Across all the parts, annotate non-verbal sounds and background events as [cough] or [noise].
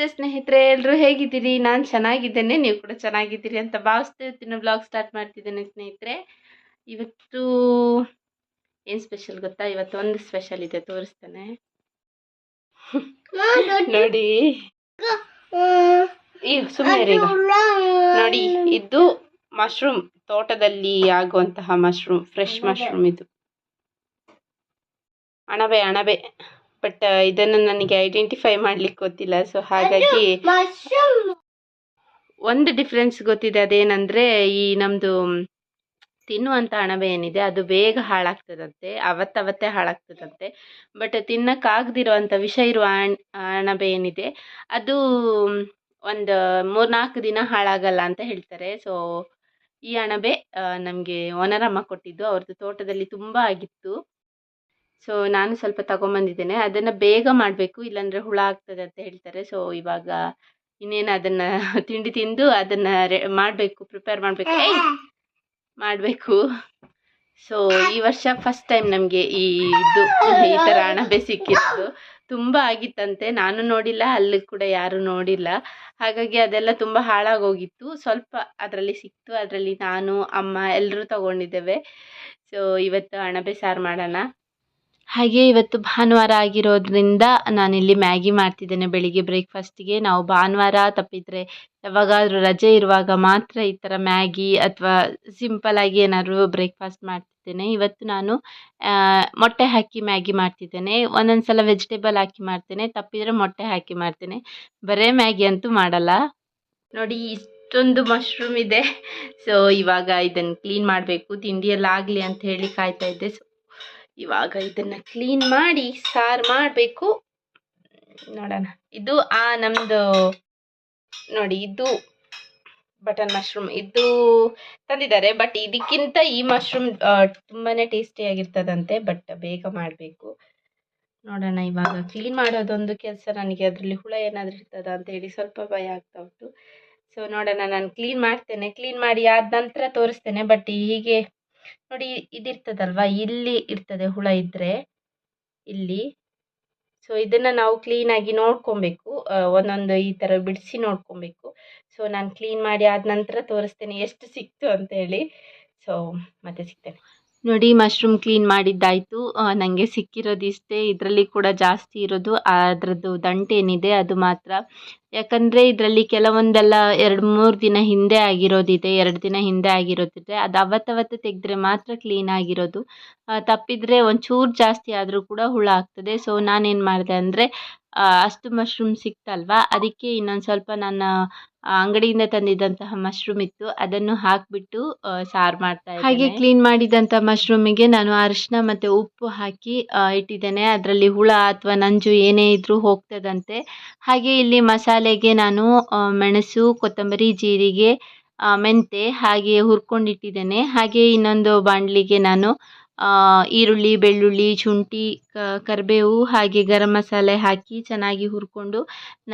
ನಮಸ್ತೆ ಸ್ನೇಹಿತರೆ ಎಲ್ಲರೂ ಹೇಗಿದ್ದೀರಿ? ನಾನು ಚೆನ್ನಾಗಿದ್ದೇನೆ ನೀವು ಕೂಡ ಚೆನ್ನಾಗಿದ್ದೀರಿ ಅಂತ ಭಾವಿಸ್ತಾ ಇರ್ತೀನಿ ಬ್ಲಾಗ್ ಸ್ಟಾರ್ಟ್ ಮಾಡ್ತಿದ್ದೇನೆ ಸ್ನೇಹಿತರೆ. ಇವತ್ತು ಏನು ಸ್ಪೆಷಲ್ ಗೊತ್ತಾ? ಇವತ್ತು ಒಂದು ಸ್ಪೆಷಲ್ ಇದೆ ತೋರಿಸ್ತೇನೆ. ನೋಡಿ. ಈಗ. ಸುಮ್ಮನೆ ನೋಡಿ ಇದು ಮಶ್ರೂಮ್ ತೋಟದಲ್ಲಿ ಆಗುವಂತಹ ಮಶ್ರೂಮ್ ಫ್ರೆಶ್ ಮಶ್ರೂಮ್ ಇದು. ಅಣಬೆ ಅಣಬೆ. ಬಟ್ ಇದನ್ನು ನನಗೆ ಐಡೆಂಟಿಫೈ ಮಾಡ್ಲಿಕ್ಕೆ ಗೊತ್ತಿಲ್ಲ. ಸೊ ಹಾಗಾಗಿ ಒಂದು ಡಿಫ್ರೆನ್ಸ್ ಗೊತ್ತಿದೆ. ಅದೇನಂದ್ರೆ ಈ ನಮ್ದು ತಿನ್ನುವಂಥ ಅಣಬೆ ಏನಿದೆ ಅದು ಬೇಗ ಹಾಳಾಗ್ತದಂತೆ ಅವತ್ತವತ್ತೇ ಹಾಳಾಗ್ತದಂತೆ. ಬಟ್ ತಿನ್ನಕ್ಕಾಗದಿರುವಂಥ ವಿಷ ಇರುವ ಅಣ್ ಅಣಬೆ ಏನಿದೆ ಅದು ಒಂದು ಮೂರ್ನಾಲ್ಕು ದಿನ ಹಾಳಾಗಲ್ಲ ಅಂತ ಹೇಳ್ತಾರೆ. ಸೊ ಈ ಅಣಬೆ ನಮಗೆ ಒನರಮ್ಮ ಕೊಟ್ಟಿದ್ದು. ಅವ್ರದ್ದು ತೋಟದಲ್ಲಿ ತುಂಬ ಆಗಿತ್ತು. ಸೊ ನಾನು ಸ್ವಲ್ಪ ತಗೊಂಬಂದಿದ್ದೇನೆ. ಅದನ್ನು ಬೇಗ ಮಾಡಬೇಕು, ಇಲ್ಲಾಂದರೆ ಹುಳ ಆಗ್ತದೆ ಅಂತ ಹೇಳ್ತಾರೆ. ಸೊ ಇವಾಗ ಇನ್ನೇನು ಅದನ್ನು [laughs] ತಿಂಡಿ ತಿಂದು ಅದನ್ನು ರೆ, ಮಾಡಬೇಕು ಪ್ರಿಪೇರ್ ಮಾಡಬೇಕು ಮಾಡಬೇಕು. ಸೊ ಈ ವರ್ಷ ಫಸ್ಟ್ ಟೈಮ್ ನಮಗೆ ಈ ಇದು, ಈ ಥರ ಅಣಬೆ ಸಿಕ್ಕಿತ್ತು ತುಂಬ ಆಗಿತ್ತಂತೆ. ನಾನು ನೋಡಿಲ್ಲ, ಅಲ್ಲಿ ಕೂಡ ಯಾರು ನೋಡಿಲ್ಲ. ಹಾಗಾಗಿ ಅದೆಲ್ಲ ತುಂಬ ಹಾಳಾಗೋಗಿತ್ತು. ಸ್ವಲ್ಪ ಅದರಲ್ಲಿ ಸಿಕ್ತು. ಅದರಲ್ಲಿ ನಾನು, ಅಮ್ಮ ಎಲ್ಲರೂ ತಗೊಂಡಿದ್ದೇವೆ. ಸೊ ಇವತ್ತು ಅಣಬೆ ಸಾರು ಮಾಡೋಣ. ಹಾಗೆ ಇವತ್ತು ಭಾನುವಾರ ಆಗಿರೋದ್ರಿಂದ ನಾನಿಲ್ಲಿ ಮ್ಯಾಗಿ ಮಾಡ್ತಿದ್ದೇನೆ. ಬೆಳಿಗ್ಗೆ ಬ್ರೇಕ್ಫಾಸ್ಟಿಗೆ. ನಾವು ಭಾನುವಾರ ತಪ್ಪಿದರೆ ಯಾವಾಗಾದರೂ ರಜೆ ಇರುವಾಗ ಮಾತ್ರ ಈ ಥರ ಮ್ಯಾಗಿ ಅಥವಾ ಸಿಂಪಲಾಗಿ ಏನಾದರೂ ಬ್ರೇಕ್ಫಾಸ್ಟ್ ಮಾಡ್ತಿದ್ದೇನೆ. ಇವತ್ತು ನಾನು ಮೊಟ್ಟೆ ಹಾಕಿ ಮ್ಯಾಗಿ ಮಾಡ್ತಿದ್ದೇನೆ. ಒಂದೊಂದು ಸಲ ವೆಜಿಟೇಬಲ್ ಹಾಕಿ ಮಾಡ್ತೇನೆ. ತಪ್ಪಿದರೆ ಮೊಟ್ಟೆ ಹಾಕಿ ಮಾಡ್ತೇನೆ. ಬರೇ ಮ್ಯಾಗಿ ಅಂತೂ ಮಾಡಲ್ಲ. ನೋಡಿ, ಇಷ್ಟೊಂದು ಮಶ್ರೂಮ್ ಇದೆ. ಸೊ ಇವಾಗ ಇದನ್ನು ಕ್ಲೀನ್ ಮಾಡಬೇಕು. ತಿಂಡಿಯೆಲ್ಲ ಆಗಲಿ ಅಂತ ಹೇಳಿ ಕಾಯ್ತಾ ಇದ್ದೆ. ಸೊ ಇವಾಗ ಇದನ್ನ ಕ್ಲೀನ್ ಮಾಡಿ ಸಾರು ಮಾಡಬೇಕು. ನೋಡೋಣ. ಇದು ಆ ನಮ್ಮದು ನೋಡಿ ಇದು ಬಟನ್ ಮಶ್ರೂಮ್ ಇದು ತಂದಿದ್ದಾರೆ ಬಟ್ ಇದಕ್ಕಿಂತ ಈ ಮಶ್ರೂಮ್ ತುಂಬಾ ಟೇಸ್ಟಿಯಾಗಿರ್ತದಂತೆ ಬಟ್ ಬೇಗ ಮಾಡಬೇಕು. ನೋಡೋಣ ಇವಾಗ ಕ್ಲೀನ್ ಮಾಡೋದೊಂದು ಕೆಲಸ ನನಗೆ ಅದರಲ್ಲಿ ಹುಳ ಏನಾದರೂ ಇರ್ತದ ಅಂತ ಹೇಳಿ ಸ್ವಲ್ಪ ಭಯ ಆಗ್ತಾ ಉಂಟು. ಸೊ ನೋಡೋಣ, ನಾನು ಕ್ಲೀನ್ ಮಾಡ್ತೇನೆ. ಕ್ಲೀನ್ ಮಾಡಿ ಆದ ನಂತರ ತೋರಿಸ್ತೇನೆ ಬಟ್ ಹೀಗೆ ನೋಡಿ ಇದಿರ್ತದಲ್ವಾ? ಇಲ್ಲಿ ಇರ್ತದೆ ಹುಳ ಇದ್ದರೆ ಇಲ್ಲಿ. ಸೊ ಇದನ್ನು ನಾವು ಕ್ಲೀನಾಗಿ ನೋಡ್ಕೊಬೇಕು. ಒಂದೊಂದು ಈ ಥರ ಬಿಡಿಸಿ ನೋಡ್ಕೊಬೇಕು. ಸೊ ನಾನು ಕ್ಲೀನ್ ಮಾಡಿ ಆದ ನಂತರ ತೋರಿಸ್ತೇನೆ ಎಷ್ಟು ಸಿಕ್ತು ಅಂತ ಹೇಳಿ ಸೊ ಮತ್ತೆ ಸಿಗ್ತೇನೆ. ನೋಡಿ ಮಶ್ರೂಮ್ ಕ್ಲೀನ್ ಮಾಡಿದ್ದಾಯಿತು. ನನಗೆ ಸಿಕ್ಕಿರೋದು ಇಷ್ಟೇ. ಇದರಲ್ಲಿ ಕೂಡ ಜಾಸ್ತಿ ಇರೋದು. ಅದರದ್ದು ದಂಟೇನಿದೆ ಅದು ಮಾತ್ರ. ಯಾಕಂದರೆ ಇದರಲ್ಲಿ ಕೆಲವೊಂದೆಲ್ಲ ಎರಡು ಮೂರು ದಿನ ಹಿಂದೆ ಆಗಿರೋದಿದೆ, ಎರಡು ದಿನ ಹಿಂದೆ ಆಗಿರೋದಿದೆ. ಅದು ಅವತ್ತವತ್ತು ತೆಗೆದ್ರೆ ಮಾತ್ರ ಕ್ಲೀನ್ ಆಗಿರೋದು. ತಪ್ಪಿದರೆ ಒಂಚೂರು ಜಾಸ್ತಿ ಆದರೂ ಕೂಡ ಹುಳ ಆಗ್ತದೆ. ಸೊ ನಾನೇನು ಮಾಡಿದೆ ಅಂದರೆ ಅಷ್ಟು ಮಶ್ರೂಮ್ ಸಿಕ್ತಲ್ವಾ? ಅದಕ್ಕೆ ಇನ್ನೊಂದು ಸ್ವಲ್ಪ ನನ್ನ ಅಂಗಡಿಯಿಂದ ತಂದಿದ್ದಂತಹ ಮಶ್ರೂಮ್ ಇತ್ತು. ಅದನ್ನು ಹಾಕಿಬಿಟ್ಟು ಸಾರು ಮಾಡ್ತಾ ಹಾಗೆ ಕ್ಲೀನ್ ಮಾಡಿದಂಥ ಮಶ್ರೂಮಿಗೆ ನಾನು ಅರಿಶಿನ ಮತ್ತು ಉಪ್ಪು ಹಾಕಿ ಇಟ್ಟಿದ್ದೇನೆ. ಅದರಲ್ಲಿ ಹುಳ ಅಥವಾ ನಂಜು ಏನೇ ಇದ್ರೂ ಹೋಗ್ತದಂತೆ. ಹಾಗೆ ಇಲ್ಲಿ ಮಸಾಲೆಗೆ ನಾನು ಮೆಣಸು ಕೊತ್ತಂಬರಿ ಜೀರಿಗೆ ಮೆಂತೆ ಹಾಗೆ ಹುರ್ಕೊಂಡಿಟ್ಟಿದ್ದೇನೆ ಹಾಗೆ ಇನ್ನೊಂದು ಬಾಣಲಿಗೆ ನಾನು ಈರುಳ್ಳಿ, ಬೆಳ್ಳುಳ್ಳಿ, ಶುಂಠಿ ಕರಿಬೇವು ಹಾಗೆ ಗರಂ ಮಸಾಲೆ ಹಾಕಿ ಚೆನ್ನಾಗಿ ಹುರ್ಕೊಂಡು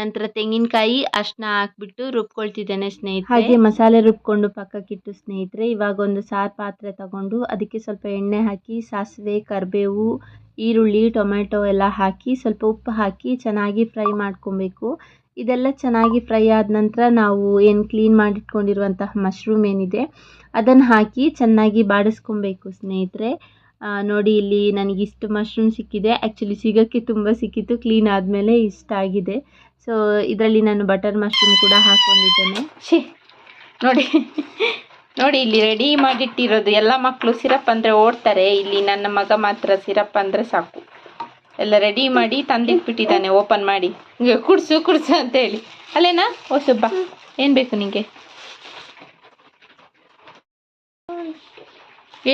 ನಂತರ ತೆಂಗಿನಕಾಯಿ ಅರ್ಶಿನ ಹಾಕ್ಬಿಟ್ಟು ರುಬ್ಕೊಳ್ತಿದ್ದೇನೆ ಸ್ನೇಹಿತರೆ. ಹಾಗೆ ಮಸಾಲೆ ರುಬ್ಕೊಂಡು ಪಕ್ಕಕ್ಕಿಟ್ಟು ಸ್ನೇಹಿತರೆ, ಇವಾಗ ಒಂದು ಸಾರು ಪಾತ್ರೆ ತಗೊಂಡು ಅದಕ್ಕೆ ಸ್ವಲ್ಪ ಎಣ್ಣೆ ಹಾಕಿ, ಸಾಸಿವೆ, ಕರಿಬೇವು, ಈರುಳ್ಳಿ ಟೊಮೆಟೊ ಎಲ್ಲ ಹಾಕಿ ಸ್ವಲ್ಪ ಉಪ್ಪು ಹಾಕಿ ಚೆನ್ನಾಗಿ ಫ್ರೈ ಮಾಡ್ಕೊಬೇಕು. ಇದೆಲ್ಲ ಚೆನ್ನಾಗಿ ಫ್ರೈ ಆದ ನಂತರ ನಾವು ಏನು ಕ್ಲೀನ್ ಮಾಡಿಟ್ಕೊಂಡಿರುವಂತಹ ಮಶ್ರೂಮ್ ಏನಿದೆ, ಅದನ್ನು ಹಾಕಿ ಚೆನ್ನಾಗಿ ಬಾಡಿಸ್ಕೊಬೇಕು ಸ್ನೇಹಿತರೆ. ನೋಡಿ ಇಲ್ಲಿ ನನಗೆ ಇಷ್ಟು ಮಶ್ರೂಮ್ ಸಿಕ್ಕಿದೆ. ಆ್ಯಕ್ಚುಲಿ ಸಿಗೋಕ್ಕೆ ತುಂಬ ಸಿಕ್ಕಿತ್ತು. ಕ್ಲೀನ್ ಆದಮೇಲೆ ಇಷ್ಟ ಆಗಿದೆ. ಸೊ ಇದರಲ್ಲಿ ನಾನು ಬಟರ್ ಮಶ್ರೂಮ್ ಕೂಡ ಹಾಕ್ಕೊಂಡಿದ್ದೇನೆ. ಶೇ ನೋಡಿ. ನೋಡಿ, ಇಲ್ಲಿ ರೆಡಿ ಮಾಡಿಟ್ಟಿರೋದು. ಎಲ್ಲ ಮಕ್ಕಳು ಸಿರಪ್ ಅಂದರೆ ಓಡ್ತಾರೆ. ಇಲ್ಲಿ ನನ್ನ ಮಗ ಮಾತ್ರ ಸಿರಪ್ ಅಂದರೆ ಸಾಕು. ಎಲ್ಲ ರೆಡಿ ಮಾಡಿ ತಂದಿಟ್ಬಿಟ್ಟಿದ್ದಾನೆ. ಓಪನ್ ಮಾಡಿ. ಕುಡ್ಸು ಕುಡ್ಸು ಅಂತ ಹೇಳಿ ಅಲ್ಲೇನಾ? ಓ, ಸುಬ್ಬ. ಏನು ಬೇಕು ನಿಂಗೆ?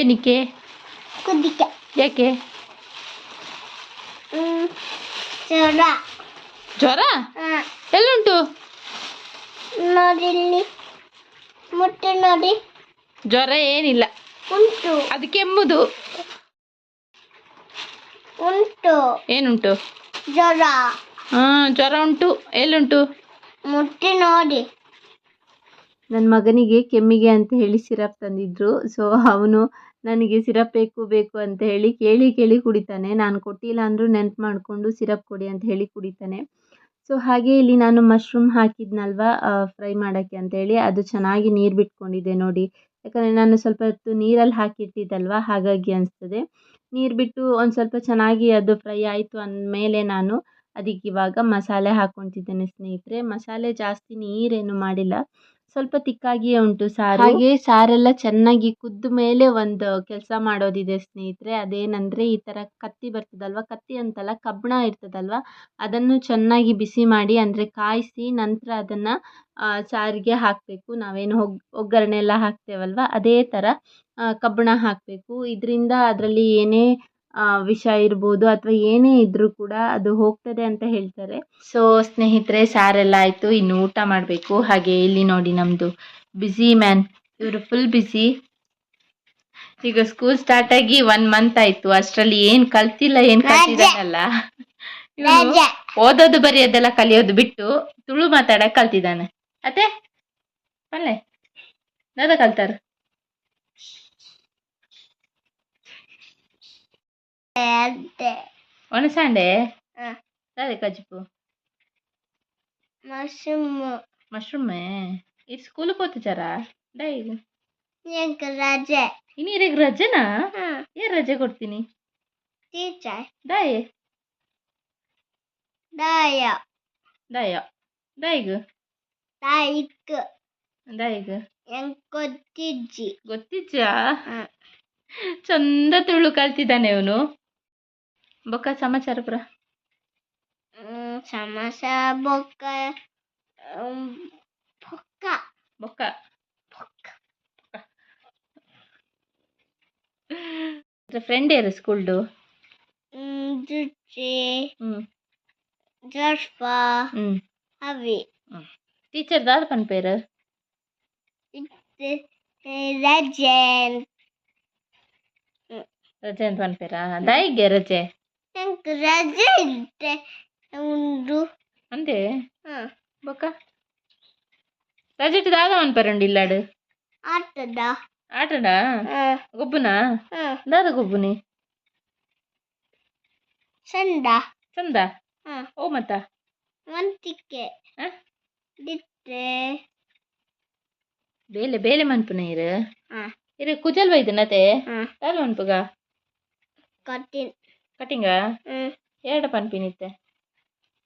ಏನಕ್ಕೆ? ಯಾಕೆ? ಜ್ವರ. ಜ್ವರ? ಎಲ್ಲುಂಟು? ನೋಡಿ ಮುಟ್ಟು ನೋಡಿ. ಜ್ವರ ಏನಿಲ್ಲ. ಉಂಟು. ಅದು ಕೆಮ್ಮುದು. ಉಂಟು. ಏನುಂಟು? ಜ್ವರ. ಹಾಂ ಜ್ವರ ಉಂಟು. ಎಲ್ಲುಂಟು? ಮುಟ್ಟಿ ನೋಡಿ. ನನ್ನ ಮಗನಿಗೆ ಕೆಮ್ಮಿಗೆ ಅಂತ ಹೇಳಿ ಸಿರಪ್ ತಂದಿದ್ರು. ಸೊ ಅವನು ನನಗೆ ಸಿರಪ್ ಬೇಕು ಬೇಕು ಅಂತ ಹೇಳಿ ಕೇಳಿ ಕೇಳಿ ಕುಡಿತಾನೆ. ನಾನು ಕೊಟ್ಟಿಲ್ಲ ಅಂದರೂ ನೆನ್ಪು ಮಾಡಿಕೊಂಡು ಸಿರಪ್ ಕೊಡಿ ಅಂತ ಹೇಳಿ ಕುಡಿತಾನೆ. ಸೊ ಹಾಗೆ ಇಲ್ಲಿ ನಾನು ಮಶ್ರೂಮ್ ಹಾಕಿದ್ನಲ್ವ ಫ್ರೈ ಮಾಡೋಕ್ಕೆ ಅಂತೇಳಿ ಅದು ಚೆನ್ನಾಗಿ ನೀರು ಬಿಟ್ಕೊಂಡಿದೆ ನೋಡಿ. ಯಾಕಂದರೆ ನಾನು ಸ್ವಲ್ಪ ಹೊತ್ತು ನೀರಲ್ಲಿ ಹಾಕಿಟ್ಟಿದ್ದಲ್ವ, ಹಾಗಾಗಿ ಅನಿಸ್ತದೆ. ನೀರು ಬಿಟ್ಟು ಒಂದು ಸ್ವಲ್ಪ ಚೆನ್ನಾಗಿ ಅದು ಫ್ರೈ ಆಯಿತು ಅಂದಮೇಲೆ ನಾನು ಅದಕ್ಕೆ ಇವಾಗ ಮಸಾಲೆ ಹಾಕ್ಕೊತಿದ್ದೇನೆ ಸ್ನೇಹಿತರೆ. ಮಸಾಲೆ ಜಾಸ್ತಿ ನೀರೇನು ಮಾಡಿಲ್ಲ. ಸ್ವಲ್ಪ ತಿಕ್ಕಾಗಿಯೇ ಉಂಟು ಸಾರು. ಹಾಗೆ ಸಾರೆಲ್ಲ ಚೆನ್ನಾಗಿ ಕುದ್ದ ಮೇಲೆ ಒಂದು ಕೆಲಸ ಮಾಡೋದಿದೆ ಸ್ನೇಹಿತರೆ. ಅದೇನಂದರೆ ಈ ಥರ ಕತ್ತಿ ಬರ್ತದಲ್ವ? ಕತ್ತಿ ಅಂತಲ್ಲ ಕಬ್ಬಣ ಇರ್ತದಲ್ವ? ಅದನ್ನು ಚೆನ್ನಾಗಿ ಬಿಸಿ ಮಾಡಿ ಅಂದರೆ ಕಾಯಿಸಿ ನಂತರ ಅದನ್ನು ಸಾರಿಗೆ ಹಾಕಬೇಕು. ನಾವೇನು ಒಗ್, ಒಗ್ಗರಣೆ ಎಲ್ಲ ಹಾಕ್ತೇವಲ್ವ? ಅದೇ ಥರ ಕಬ್ಬಣ ಹಾಕಬೇಕು. ಇದರಿಂದ ಅದರಲ್ಲಿ ಏನೇ ವಿಷ ಇರ್ಬೋದು ಅಥವಾ ಏನೇ ಇದ್ರೂ ಕೂಡ ಅದು ಹೋಗ್ತದೆ ಅಂತ ಹೇಳ್ತಾರೆ. ಸೊ ಸ್ನೇಹಿತರೆ ಸಾರೆಲ್ಲ ಆಯಿತು. ಇನ್ನು ಊಟ ಮಾಡಬೇಕು. ಹಾಗೆ ಇಲ್ಲಿ ನೋಡಿ ನಮ್ಮದು ಬ್ಯುಸಿ ಮ್ಯಾನ್ ಇವರು ಫುಲ್ ಬ್ಯುಸಿ ಈಗ ಸ್ಕೂಲ್ ಸ್ಟಾರ್ಟ್ ಆಗಿ ಒನ್ ಮಂತ್ ಆಯ್ತು. ಅಷ್ಟರಲ್ಲಿ ಏನ್ ಕಲ್ತಿಲ್ಲ ಏನ್ ಕಲ್ತಿದ್ದಾನಲ್ಲ. ರಜೆ ಓದೋದು ಬರೆಯೋದೆಲ್ಲ ಕಲಿಯೋದು ಬಿಟ್ಟು ತುಳು ಮಾತಾಡಕ್ ಕಲ್ತಿದ್ದಾನೆ. ಅತ್ತೆ ಅಲ್ಲೇ ದಾದ ಕಲ್ತಾರ? ಅದೇ ಒಣಸಾಂಡೆ. ದಾದೆ ಕಜ್ಪು ಮಶ್ರೂಮ್ ಮಶ್ರೂಮೇ ಇದು ಸ್ಕೂಲ್ ಹೋಗ್ತಿಚಾರ ಡೈ ನಿಂಗೆ ರಜೆ. ಇನ್ನೀರಿಗೆ ರಜೆನಾ? ಹಾಂ. ಏನ್ ರಜೆ ಕೊಡ್ತೀನಿ? ಟೀಚರ್ ದಾಯ್ ದಾಯ ದಾಯ ದಾಯಿಗ್ ತಾಯಿಕ್ ದಾಯಿಗ್ ಹೆಂಗ್ ಗೊತ್ತಿಜ್ಜಿ ಗೊತ್ತಿಜ್ಜಾ ಹಾಂ. ಚಂದ ತುಳು ಕಲ್ತಿದ್ದಾನೆ ಇವನು. ಬೊಕ್ಕ ಸಮಾಚಾರ ಪುರ ಹ್ಮ್, ಸಮಸ ಬೊಕ್ಕ ಬೊಕ್ಕ. ಬೊಕ್ಕ. ಫ್ರೆಂಡ್ ಯಾರು ಸ್ಕೂಲ್ಡು ಹ್ಮ್, ಜುಚ್ಚಿ ಜರ್ಫ ಅವಿ ಟೀಚರ್ ದಾದ ಪನ್ ಪೇರು ರಜೆ ರಜೆ ಅಂತ ಪನ್ ಪೇರಾ ದಾಯಿಗೆ ರಜೆ? ನಂಗೆ ರಜೆ ಇದ್ದೆ ಒಂದು ಅಂದೆ ಹಾಂ ಬೊಕ್ಕ ರಜೆ ಇಟ್ಟು ದಾದ ಮನ್ ಪೇರಂಡು ಇಲ್ಲಾಡು ಆಟದ ಆಟಡ ಹಾಂ ಗೊಬ್ಬುನಾ ಹಾಂ ದಾದ ಗೊಬ್ಬುನಿ ಸಂಡ ಚಂದ ಹಾಂ ಓ ಮತ್ತ ವಂತಿಕೆ ಆ? ದಿತ್ತೆ ಬೇಲೆ ಬೇಲೆ ಮನ್ಪುನ ಇರು ಹಾಂ ಇರು ಕುಜಲ್ ವೈದ್ಯನತೆ ಹಾಂ ದಾದ ಮನ್ಪುಗ ಕಟ್ಟಿನ್ ಕಟಿಂಗ ಹ್ಞೂ ಎರಡ ಪನ್ಪಿನಿತ್ತೆ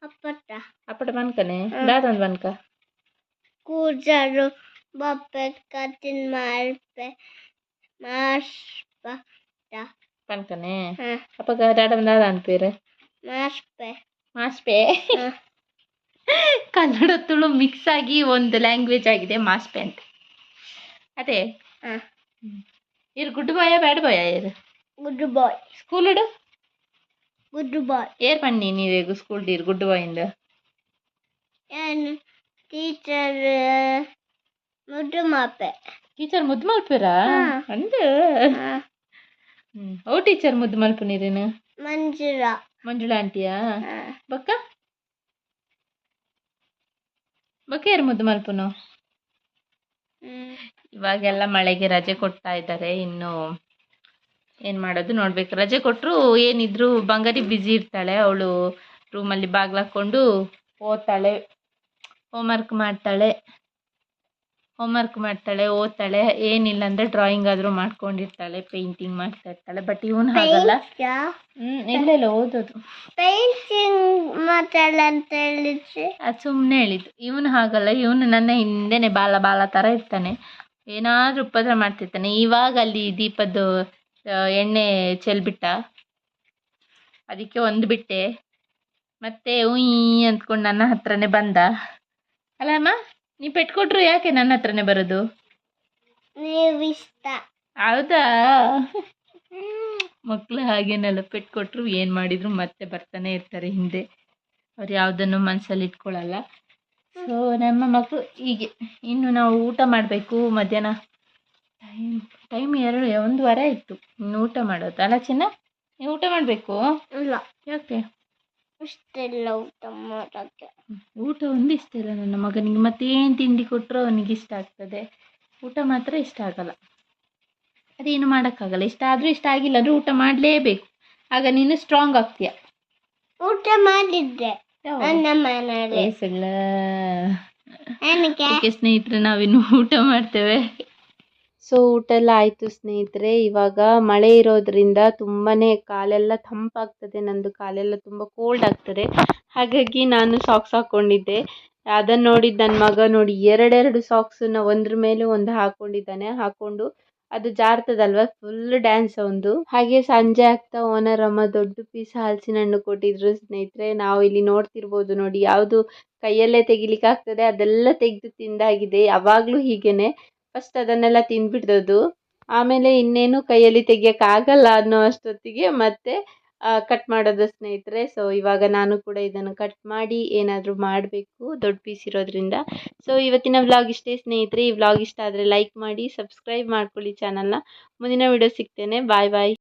ಅಪ್ಪಟ ಅಪ್ಪಟ ಪನ್ಕನೆ ಹ್ಮ್. ದಾದ ಒಂದು ಪನ್ಕ ಕೂಜರು ಬಪ್ಪೆ ಕಟ್ಟಿನ್ ಮಾರ್ಪೆ ಮಾರ್ಪ ಪನ್ಕನೆ ಹಾಂ ಅಪ್ಪಗ ದಾದ ಒಂದು ದಾದ ಅನ್ಪೇರು ಮಾರ್ಪೆ ಮಾಸ್ಪೆ ಹಾಂ ಕನ್ನಡ ತುಳು ಮಿಕ್ಸ್ ಆಗಿ ಒಂದು ಲ್ಯಾಂಗ್ವೇಜ್ ಆಗಿದೆ ಮಾಸ್ಪೆ ಅಂತ ಅದೇ ಹಾಂ ಇರು ಗುಡ್ ಬಾಯ ಬ್ಯಾಡ್ ಬಾಯ ಇರು ಗುಡ್ ಬಾಯ್ ಸ್ಕೂಲ್ ಬಾಯ್ ಏರ್ ಬನ್ನಿ ನೀವೇಗು ಸ್ಕೂಲ್ ಡೀರ್ ಗುಡ್ ಬಾಯಿಂದ ಏನು ಟೀಚರ್ ಮುದ್ದು ಮಾಪೆ ಟೀಚರ್ ಮುದ್ದು ಮಲ್ಪೇರಾ. ಅಂದು ಓ ಟೀಚರ್ ಮುದ್ದು ಮಲ್ಪುನಿರೇನು ಮಂಜುಳ. ಮಂಜುಳಾ ಆಂಟಿಯಾ ಬಕ್ಕ? ಬಕ್ಕ ಯಾರು ಮುದ್ದು ಮಲ್ಪನು ಇವಾಗೆಲ್ಲ ಮಳೆಗೆ ರಜೆ ಕೊಡ್ತಾ ಇದ್ದಾರೆ ಇನ್ನು ಏನು ಮಾಡೋದು ನೋಡ್ಬೇಕು. ರಜೆ ಕೊಟ್ಟರು ಏನಿದ್ರು ಬಂಗಾರಿ ಬ್ಯುಸಿ ಇರ್ತಾಳೆ. ಅವಳು ರೂಮಲ್ಲಿ ಬಾಗ್ಲಾಕೊಂಡು ಓದ್ತಾಳೆ. ಹೋಮ್ವರ್ಕ್ ಮಾಡ್ತಾಳೆ. ಹೋಮ್ವರ್ಕ್ ಮಾಡ್ತಾಳೆ ಓದ್ತಾಳೆ. ಏನಿಲ್ಲ ಅಂದ್ರೆ ಡ್ರಾಯಿಂಗ್ ಆದರೂ ಮಾಡ್ಕೊಂಡಿರ್ತಾಳೆ ಪೇಂಟಿಂಗ್ ಮಾಡ್ತಾ ಇರ್ತಾಳೆ. ಬಟ್ ಇವನು ಹಾಗಲ್ಲ. ಹ್ಮ್ ಇಲ್ಲ ಓದೋದು. ಅದು ಸುಮ್ಮನೆ ಹೇಳಿದ್ದು. ಇವನು ಹಾಗಲ್ಲ. ಇವನು ನನ್ನ ಹಿಂದೆನೆ ಬಾಲ ಬಾಲ ತರ ಇರ್ತಾನೆ. ಏನಾದ್ರೂ ಉಪದ್ರ ಮಾಡ್ತಿರ್ತಾನೆ. ಇವಾಗ ಅಲ್ಲಿ ದೀಪದ್ದು ಎಣ್ಣೆ ಚೆಲ್ಬಿಟ್ಟ. ಅದಕ್ಕೆ ಒಂದು ಬಿಟ್ಟೆ. ಮತ್ತೆ ಉಯ್ ಅಂದ್ಕೊಂಡು ನನ್ನ ಹತ್ರನೇ ಬಂದ. ಅಲ್ಲ ಅಮ್ಮ ನೀ ಪೆಟ್ಕೊಟ್ರು ಯಾಕೆ ನನ್ನ ಹತ್ರನೇ ಬರೋದು? ಹೌದಾ? ಮಕ್ಕಳು ಹಾಗೇನೆಲ್ಲ ಪೆಟ್ಕೊಟ್ರು ಏನು ಮಾಡಿದ್ರು ಮತ್ತೆ ಬರ್ತಾನೆ ಇರ್ತಾರೆ ಹಿಂದೆ. ಅವ್ರು ಯಾವುದನ್ನು ಮನಸ್ಸಲ್ಲಿ ಇಟ್ಕೊಳ್ಳಲ್ಲ ಸೊ ನಮ್ಮ ಮಕ್ಕಳು ಹೀಗೆ. ಇನ್ನು ನಾವು ಊಟ ಮಾಡಬೇಕು ಮಧ್ಯಾಹ್ನ. ಟೈಮ್ ಟೈಮ್ ಎರಡು ಒಂದೂವರೆ ಆಯಿತು. ಇನ್ನು ಊಟ ಮಾಡೋದು. ಅಲ್ಲ ಚಿನ್ನ ನೀವು ಊಟ ಮಾಡಬೇಕು? ಇಲ್ಲ. ಯಾಕೆ? ಇಷ್ಟೆಲ್ಲ ಊಟ ಮಾಡೋಕ್ಕೆ. ಊಟ ಒಂದು ಇಷ್ಟ ಇಲ್ಲ ನನ್ನ ಮಗನಿಗೆ. ಮತ್ತೇನು ತಿಂಡಿ ಕೊಟ್ಟರು ಅವನಿಗೆ ಇಷ್ಟ ಆಗ್ತದೆ. ಊಟ ಮಾತ್ರ ಇಷ್ಟ ಆಗಲ್ಲ. ಅದೇನು ಮಾಡೋಕ್ಕಾಗಲ್ಲ. ಇಷ್ಟ ಆದರೂ ಇಷ್ಟ ಆಗಿಲ್ಲ ಅಂದರೆ ಊಟ ಮಾಡಲೇಬೇಕು. ಆಗ ನೀನು ಸ್ಟ್ರಾಂಗ್ ಆಗ್ತೀಯ. ಊಟ ಮಾಡಿದ್ದೆ ಸ್ನೇಹಿತರೆ ನಾವಿನ್ನು ಊಟ ಮಾಡ್ತೇವೆ. ಸೊ ಊಟ ಎಲ್ಲ ಆಯಿತು ಸ್ನೇಹಿತರೆ, ಇವಾಗ ಮಳೆ ಇರೋದ್ರಿಂದ ತುಂಬಾ ಕಾಲೆಲ್ಲ ತಂಪಾಗ್ತದೆ, ನಂದು ಕಾಲೆಲ್ಲ ತುಂಬ ಕೋಲ್ಡ್ ಆಗ್ತದೆ. ಹಾಗಾಗಿ ನಾನು ಸಾಕ್ಸ್ ಹಾಕ್ಕೊಂಡಿದ್ದೆ ಅದನ್ನು ನೋಡಿದ್ದು ನನ್ನ ಮಗ ನೋಡಿ ಎರಡೆರಡು ಸಾಕ್ಸನ್ನ ಒಂದ್ರ ಮೇಲೆ ಒಂದು ಹಾಕ್ಕೊಂಡಿದ್ದಾನೆ ಹಾಕ್ಕೊಂಡು ಅದು ಜಾರ್ತದಲ್ವ? ಫುಲ್ ಡ್ಯಾನ್ಸ್ ಒಂದು. ಹಾಗೆ ಸಂಜೆ ಆಗ್ತಾ ಓನರ್ ಅಮ್ಮ ದೊಡ್ಡ ಪೀಸ್ ಹಲಸಿನ ಹಣ್ಣು ಕೊಟ್ಟಿದ್ರು ಸ್ನೇಹಿತರೆ. ನಾವು ಇಲ್ಲಿ ನೋಡ್ತಿರ್ಬೋದು ನೋಡಿ, ಯಾವುದು ಕೈಯಲ್ಲೇ ತೆಗಿಲಿಕ್ಕೆ ಆಗ್ತದೆ ಅದೆಲ್ಲ ತೆಗೆದು ತಿಂದಾಗಿದೆ. ಯಾವಾಗಲೂ ಹೀಗೇನೆ. ಫಸ್ಟ್ ಅದನ್ನೆಲ್ಲ ತಿಂದ್ಬಿಡ್ದದು ಆಮೇಲೆ ಇನ್ನೇನು ಕೈಯಲ್ಲಿ ತೆಗಿಯೋಕ್ಕಾಗಲ್ಲ ಅನ್ನೋ ಅಷ್ಟೊತ್ತಿಗೆ ಮತ್ತೆ ಕಟ್ ಮಾಡೋದು ಸ್ನೇಹಿತರೆ. ಸೊ ಇವಾಗ ನಾನು ಕೂಡ ಇದನ್ನು ಕಟ್ ಮಾಡಿ ಏನಾದರೂ ಮಾಡಬೇಕು, ದೊಡ್ಡ ಪೀಸ್ ಇರೋದ್ರಿಂದ. ಸೊ ಇವತ್ತಿನ ವ್ಲಾಗ್ ಇಷ್ಟೇ ಸ್ನೇಹಿತರೆ. ಈ ವ್ಲಾಗ್ ಇಷ್ಟ ಆದರೆ ಲೈಕ್ ಮಾಡಿ ಸಬ್ಸ್ಕ್ರೈಬ್ ಮಾಡ್ಕೊಳ್ಳಿ ಚಾನಲ್ನ ಮುಂದಿನ ವಿಡಿಯೋ ಸಿಗ್ತೇನೆ. ಬಾಯ್ ಬಾಯ್